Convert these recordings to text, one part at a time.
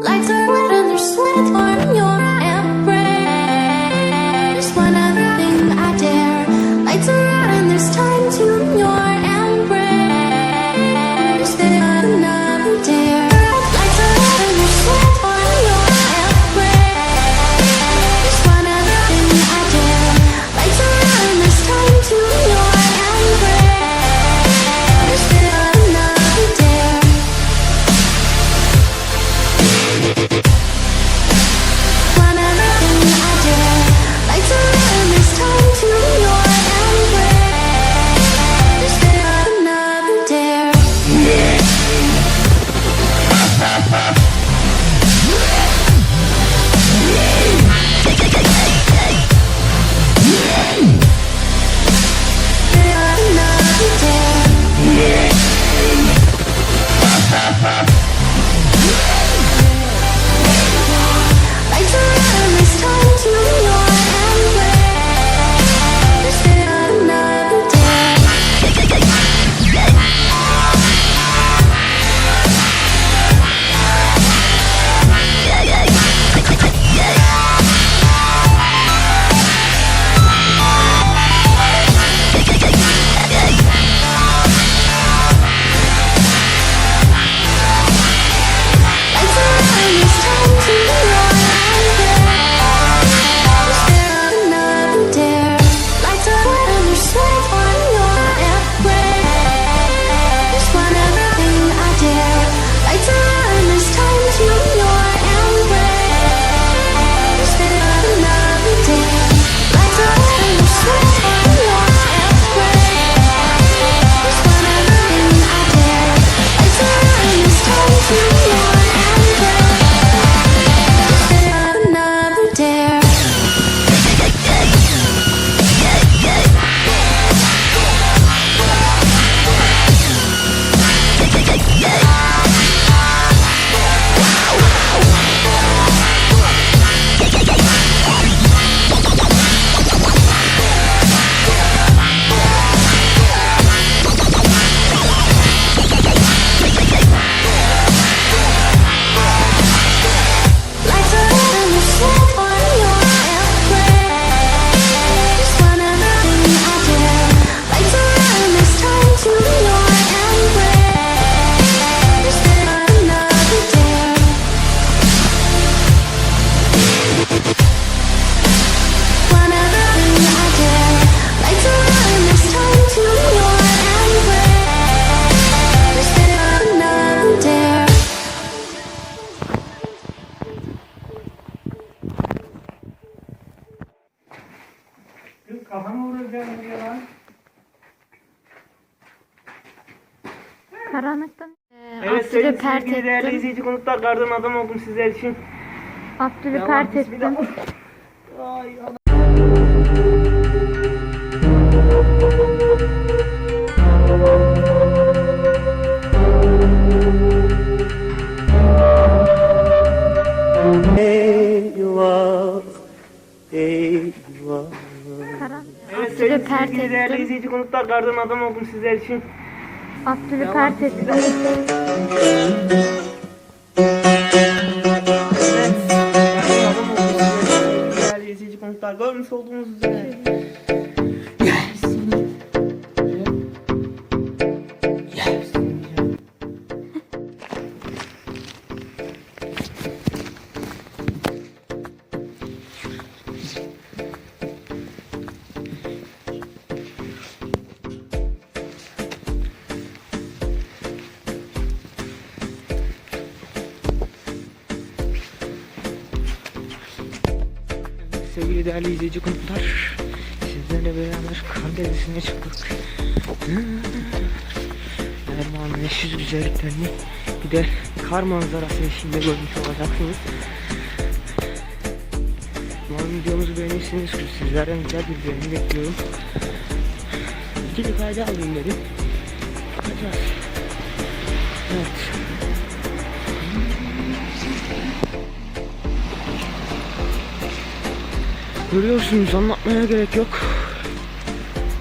Lights are lit and there's sweat on your Abdülü sevgili değerli ettim. izleyici konuklar kardan adam oldum sizler için. Abdülü pert ettim. Ay, Eyvah, eyvah. Evet sevgili, pert sevgili değerli ettim. izleyici konuklar kardan adam oldum sizler için. Bismillah. Evet, Değerli olduğunuz üzere. İzleyici konuklar, sizlerle beraber kar gezisine çıktık. Erman'ın eşsiz güzelliklerini bir de kar manzarası eşliğinde görmüş olacaksınız. Umarım videomuzu beğenirsiniz. Sizlerden güzel bir beğeni bekliyorum. İki kayda alayım dedim. Bakacağız. Evet. Görüyorsunuz anlatmaya gerek yok.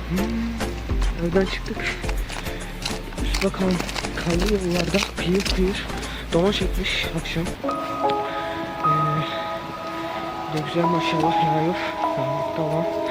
Hmm, evden çıktık. Üst bakalım kaldı yollarda kıyır kıyır dona çekmiş akşam. Ee, de güzel maşallah yağıyor. Yağmurda olan.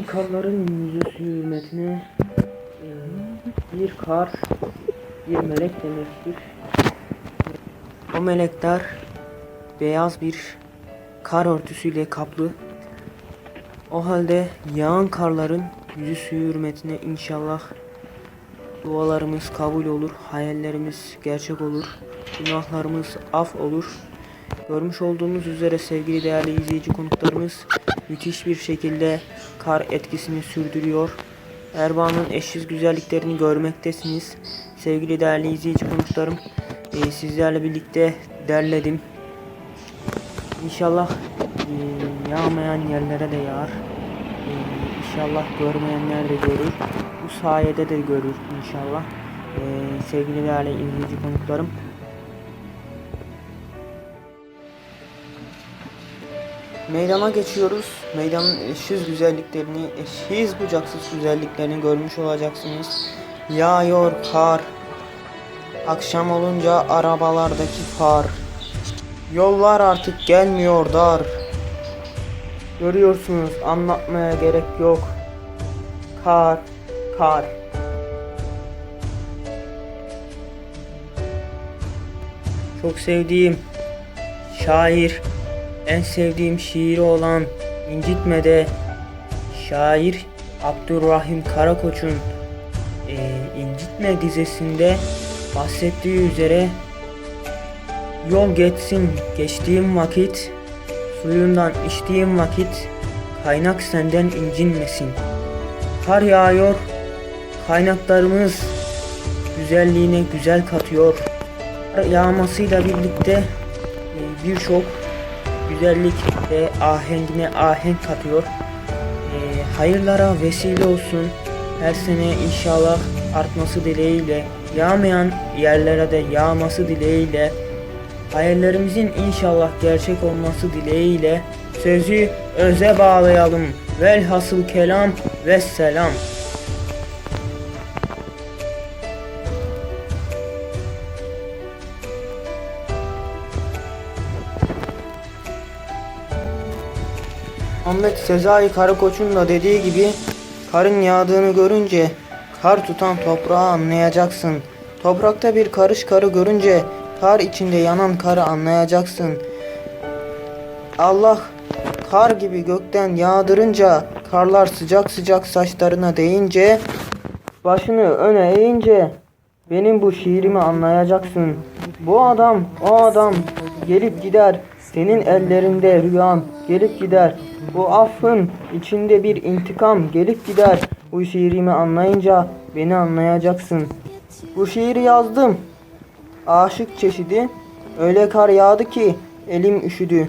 Tüm karların müzesi hürmetine e, bir kar, bir melek demektir. O melekler beyaz bir kar örtüsüyle kaplı. O halde yağan karların yüzü suyu hürmetine inşallah dualarımız kabul olur, hayallerimiz gerçek olur, günahlarımız af olur. Görmüş olduğunuz üzere sevgili değerli izleyici konuklarımız müthiş bir şekilde kar etkisini sürdürüyor. Erban'ın eşsiz güzelliklerini görmektesiniz. Sevgili değerli izleyici konuklarım e, sizlerle birlikte derledim. İnşallah e, yağmayan yerlere de yağar. E, inşallah görmeyenler de görür. Bu sayede de görür inşallah. E, sevgili değerli izleyici konuklarım. Meydana geçiyoruz. Meydanın eşsiz güzelliklerini, eşsiz bucaksız güzelliklerini görmüş olacaksınız. Yağıyor kar. Akşam olunca arabalardaki far. Yollar artık gelmiyor dar. Görüyorsunuz anlatmaya gerek yok. Kar, kar. Çok sevdiğim şair en sevdiğim şiiri olan İncitme'de şair Abdurrahim Karakoç'un e, İncitme dizesinde bahsettiği üzere Yol geçsin geçtiğim vakit, suyundan içtiğim vakit, kaynak senden incinmesin. Kar yağıyor, kaynaklarımız güzelliğine güzel katıyor. Kar yağmasıyla birlikte e, birçok güzellik ve ahengine ahenk katıyor. E, hayırlara vesile olsun. Her sene inşallah artması dileğiyle, yağmayan yerlere de yağması dileğiyle, hayallerimizin inşallah gerçek olması dileğiyle sözü öze bağlayalım. Velhasıl kelam ve selam. Ahmet Sezai Karakoç'un da dediği gibi karın yağdığını görünce kar tutan toprağı anlayacaksın. Toprakta bir karış karı görünce kar içinde yanan karı anlayacaksın. Allah kar gibi gökten yağdırınca karlar sıcak sıcak saçlarına değince başını öne eğince benim bu şiirimi anlayacaksın. Bu adam o adam gelip gider senin ellerinde rüyan gelip gider. Bu affın içinde bir intikam gelip gider. Bu şiirimi anlayınca beni anlayacaksın. Bu şiiri yazdım. Aşık çeşidi öyle kar yağdı ki elim üşüdü.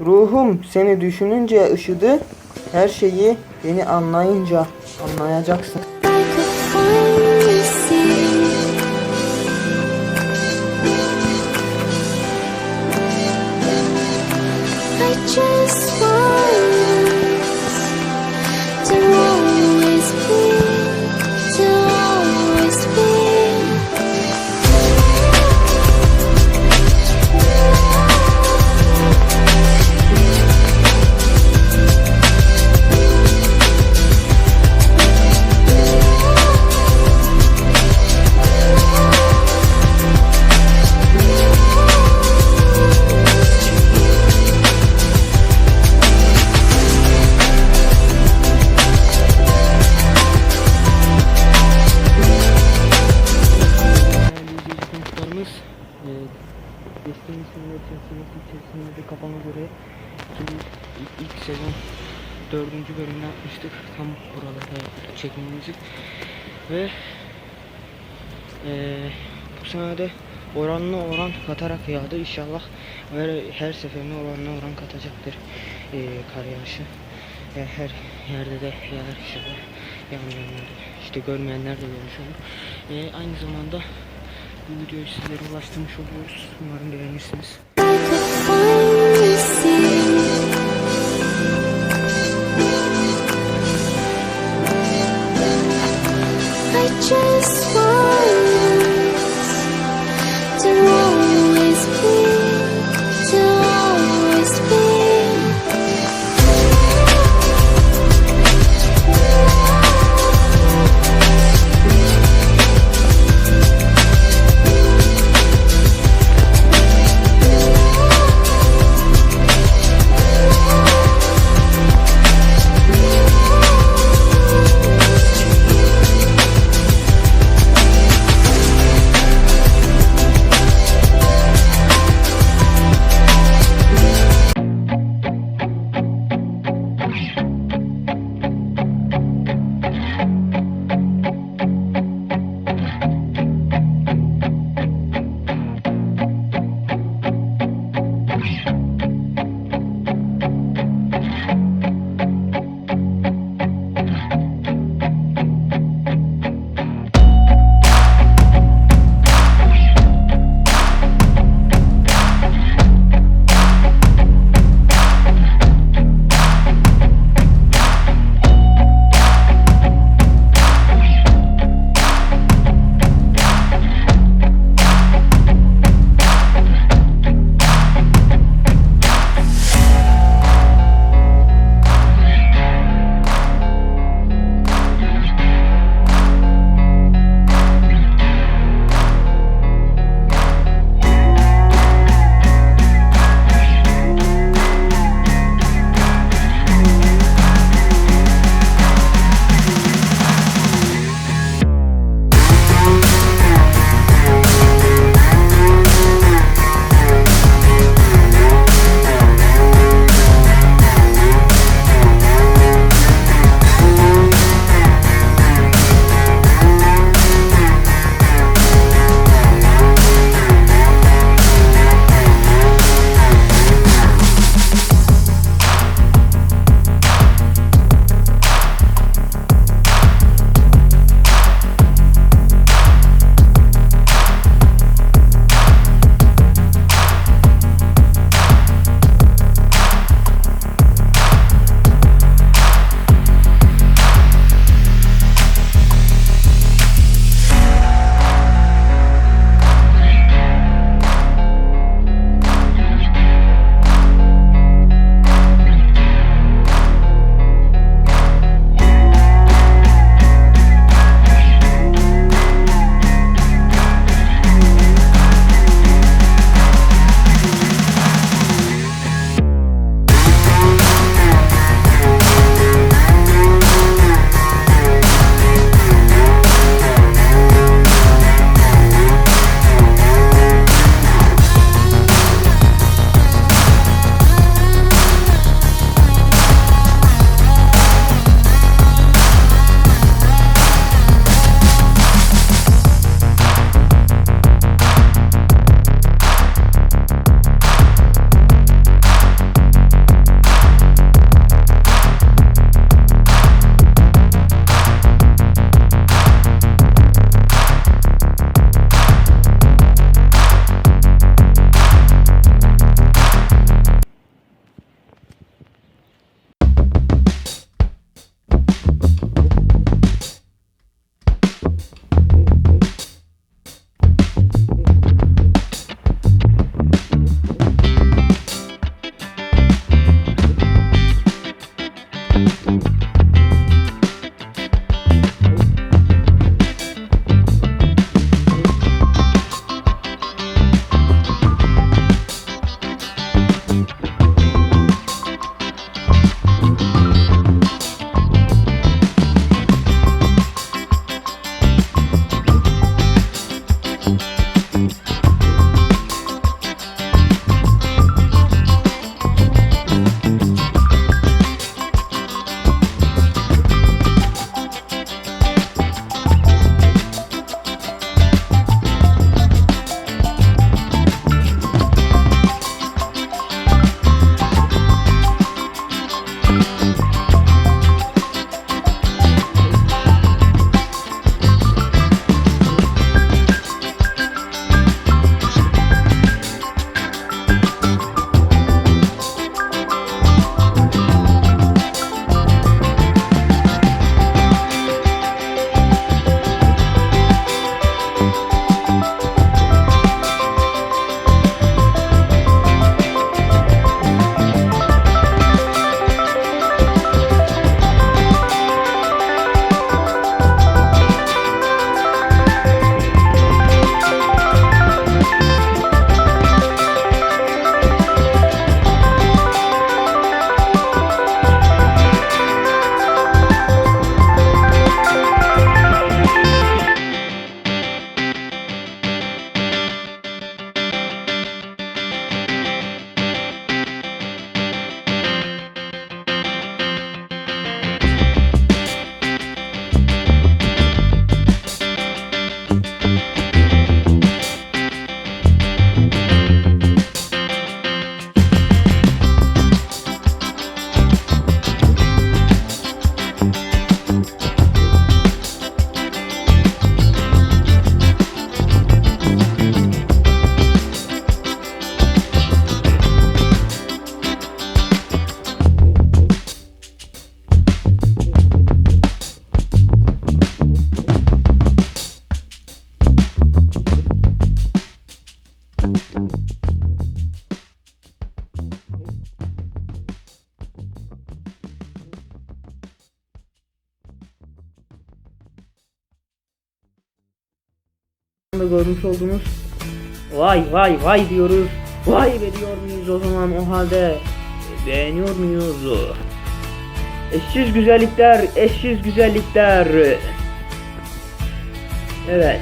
Ruhum seni düşününce ışıdı. Her şeyi beni anlayınca anlayacaksın. Just Oh. Yağdı inşallah her, her seferinde oranlı oran katacaktır e, kar yağışı e, her yerde de yağar inşallah yağmayanlar işte görmeyenler de görmüş olur e, aynı zamanda bu videoyu sizlere ulaştırmış oluyoruz. Umarım beğenirsiniz. Vay vay diyoruz. Vay be diyor muyuz o zaman o halde beğeniyor muyuz? Eşsiz güzellikler, eşsiz güzellikler. Evet.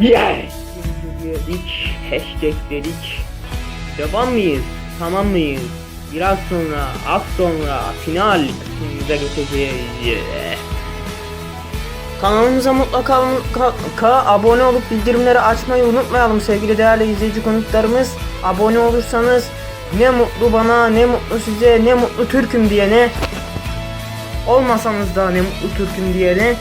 Yes! Hashtag dedik. Devam mıyız? Tamam mıyız? Biraz sonra, az sonra final kısmımıza geçeceğiz. Kanalımıza mutlaka, abone olup bildirimleri açmayı unutmayalım sevgili değerli izleyici konuklarımız. Abone olursanız ne mutlu bana, ne mutlu size, ne mutlu Türk'üm diyene. Olmasanız da ne mutlu Türk'üm diyene.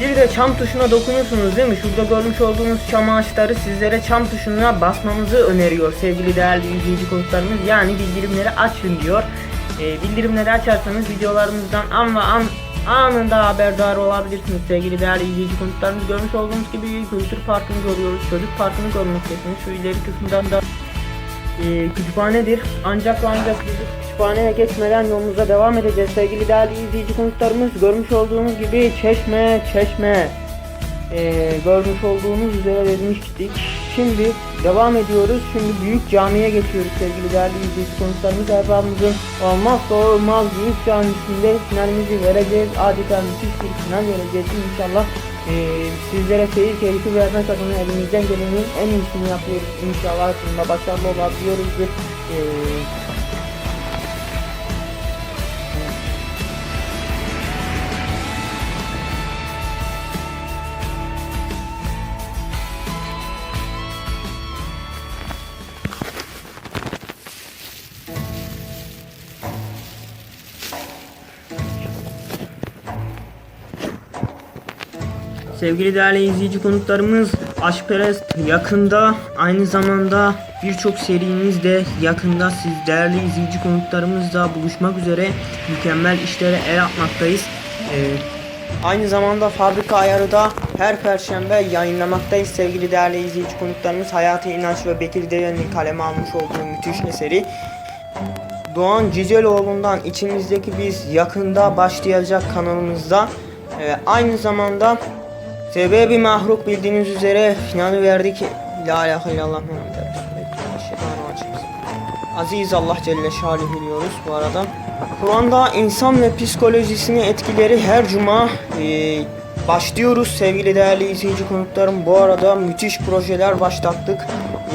Bir de çam tuşuna dokunuyorsunuz değil mi? Şurada görmüş olduğunuz çam ağaçları sizlere çam tuşuna basmamızı öneriyor sevgili değerli izleyici konuklarımız. Yani bildirimleri açın diyor. Ee, bildirimleri açarsanız videolarımızdan an ve an anında haberdar olabilirsiniz sevgili değerli izleyici konuklarımız. Görmüş olduğunuz gibi kültür parkını görüyoruz. Çocuk parkını görmektesiniz. Şu ileri kısmından da e, kütüphanedir. Ancak ancak biz kütüphaneye geçmeden yolumuza devam edeceğiz sevgili değerli izleyici konuklarımız. Görmüş olduğunuz gibi çeşme çeşme e, görmüş olduğunuz üzere demiştik. Şimdi devam ediyoruz. Şimdi büyük camiye geçiyoruz sevgili değerli izleyici konuklarımız. Erbabımızın olmazsa olmaz büyük camisinde finalimizi vereceğiz. Adeta müthiş bir final vereceğiz inşallah. E, sizlere seyir keyfi vermek adına elimizden gelenin en iyisini yapıyoruz inşallah. Bunda başarılı olabiliyoruz. E, Sevgili değerli izleyici konuklarımız Aşkperest yakında aynı zamanda birçok serimiz de yakında siz değerli izleyici konuklarımızla buluşmak üzere mükemmel işlere el atmaktayız. Ee, aynı zamanda fabrika ayarı da her perşembe yayınlamaktayız sevgili değerli izleyici konuklarımız. Hayati İnanç ve Bekir Deyen'in kaleme almış olduğu müthiş eseri. Doğan Ciceloğlu'ndan içimizdeki biz yakında başlayacak kanalımızda. Ee, aynı zamanda Sebebi mahruk bildiğiniz üzere finali verdik. La ilahe illallah. Aziz Allah Celle Şanuhu diyoruz bu arada. Kur'an'da insan ve psikolojisini etkileri her cuma e, başlıyoruz sevgili değerli izleyici konuklarım. Bu arada müthiş projeler başlattık.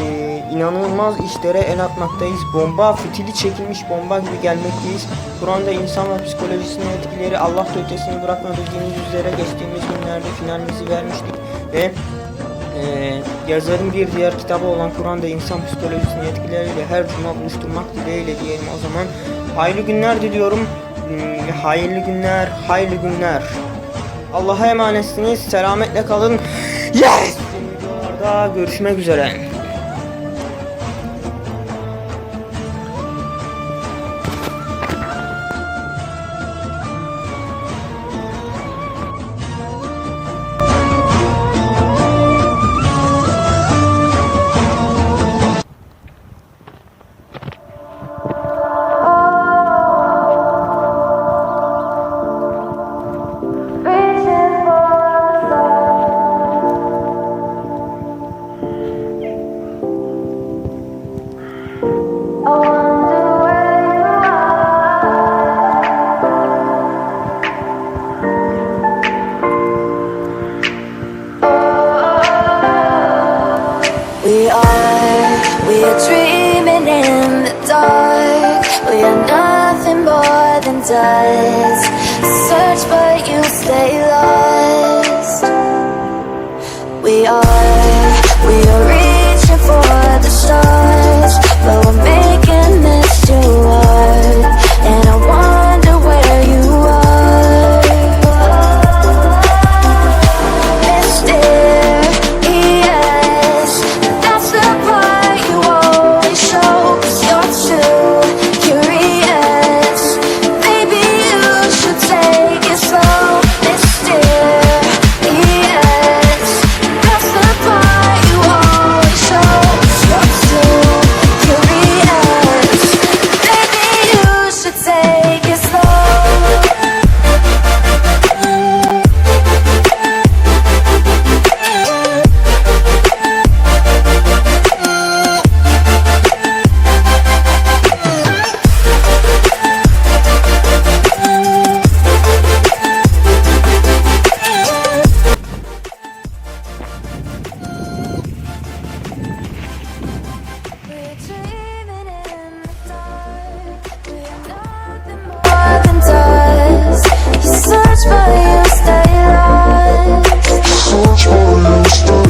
E, inanılmaz işlere el atmaktayız. Bomba, fitili çekilmiş bomba gibi gelmekteyiz. Kur'an'da insan ve psikolojisinin etkileri Allah ötesini bırakma bildiğiniz üzere geçtiğimiz günlerde finalimizi vermiştik ve ee, yazarın bir diğer kitabı olan Kur'an'da insan psikolojisini etkileriyle her cuma buluşturmak dileğiyle diyelim o zaman. Hayırlı günler diliyorum. Hmm, Hayırlı günler, hayırlı günler. Allah'a emanetsiniz. Selametle kalın. Yes! Videolarda görüşmek üzere. Search but you stay lost. Search for you, stay